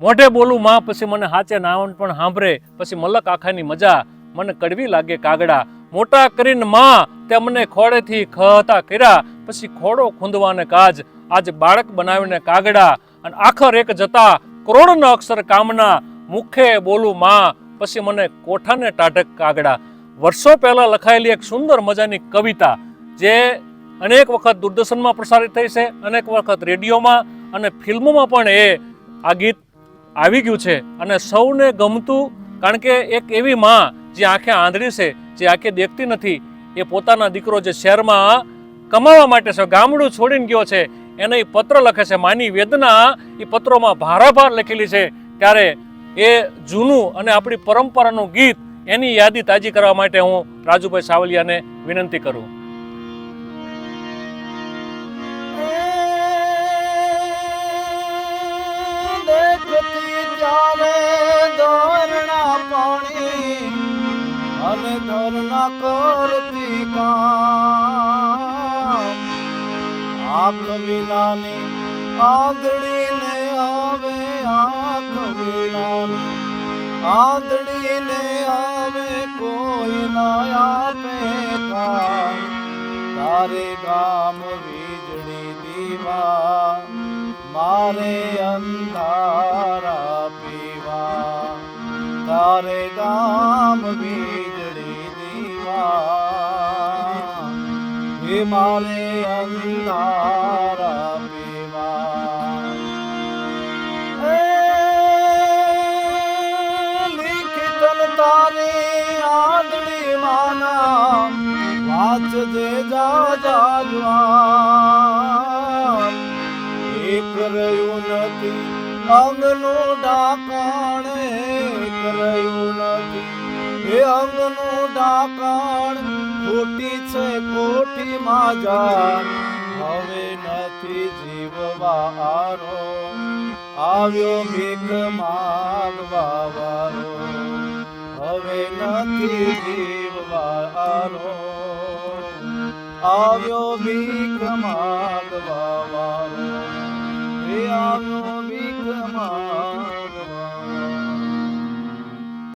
મોઢે બોલું માં, પછી મને હાચે નાવન પણ સાંભળે, પછી મલક આખાની મજા, મને કડવી લાગે કાગડા. મોટા કરીને માં, તે મને ખોડેથી ખહતા કર્યા, પછી ખોડો ખૂંદવાને કાજ. આજ બાળક બનાવીને કાગડા, અને આખર એક જતા કરોડના અક્ષર કામના. મુખે બોલું માં, પછી મને કોઠાને ટાઢક કાગડા. વર્ષો પહેલા લખાયેલી એક સુંદર મજાની કવિતા, જે અનેક વખત દૂરદર્શનમાં પ્રસારિત થઈ છે, અનેક વખત રેડિયોમાં અને ફિલ્મોમાં પણ એ આ ગીત આવી ગયું છે અને સૌને ગમતું, કારણ કે એક એવી માં જે આંખે આંધળી છે, જે આંખે દેખતી નથી, એ પોતાના દીકરો જે શહેરમાં કમાવા માટે છે, ગામડું છોડીને ગયો છે, એને એ પત્ર લખે છે, માની વેદના એ પત્રોમાં ભારાભાર લખેલી છે, ત્યારે એ જૂનું અને આપણી પરંપરાનું ગીત એની યાદી તાજી કરવા માટે હું રાજુભાઈ સાવલિયાને વિનંતી કરું. કરતી કામ આંખ વિનાની આંધળીને આવે આંખ વિનાની આંધળીને આવે કોઈ ના આપે કામ તારે ગામ વીજળી દીવા મારે અંધારા પીવા તારે ગામ વીજળી હે મારે અંધારા પીવા લિખિતન તારી આંધળી માના, વાંચજે જા જાજવાન. એક રહ્યું નથી, અંગનું ડાકાણ એક રહ્યું નથી. અંગનું ડાકણ ખોટી છે ખોટી માજા હવે નથી જીવવા આરો. આવ્યો ભીખ માગવા વારો હવે નથી જીવવા આરો. આવ્યો ભીખ માગવા વારો આવ્યો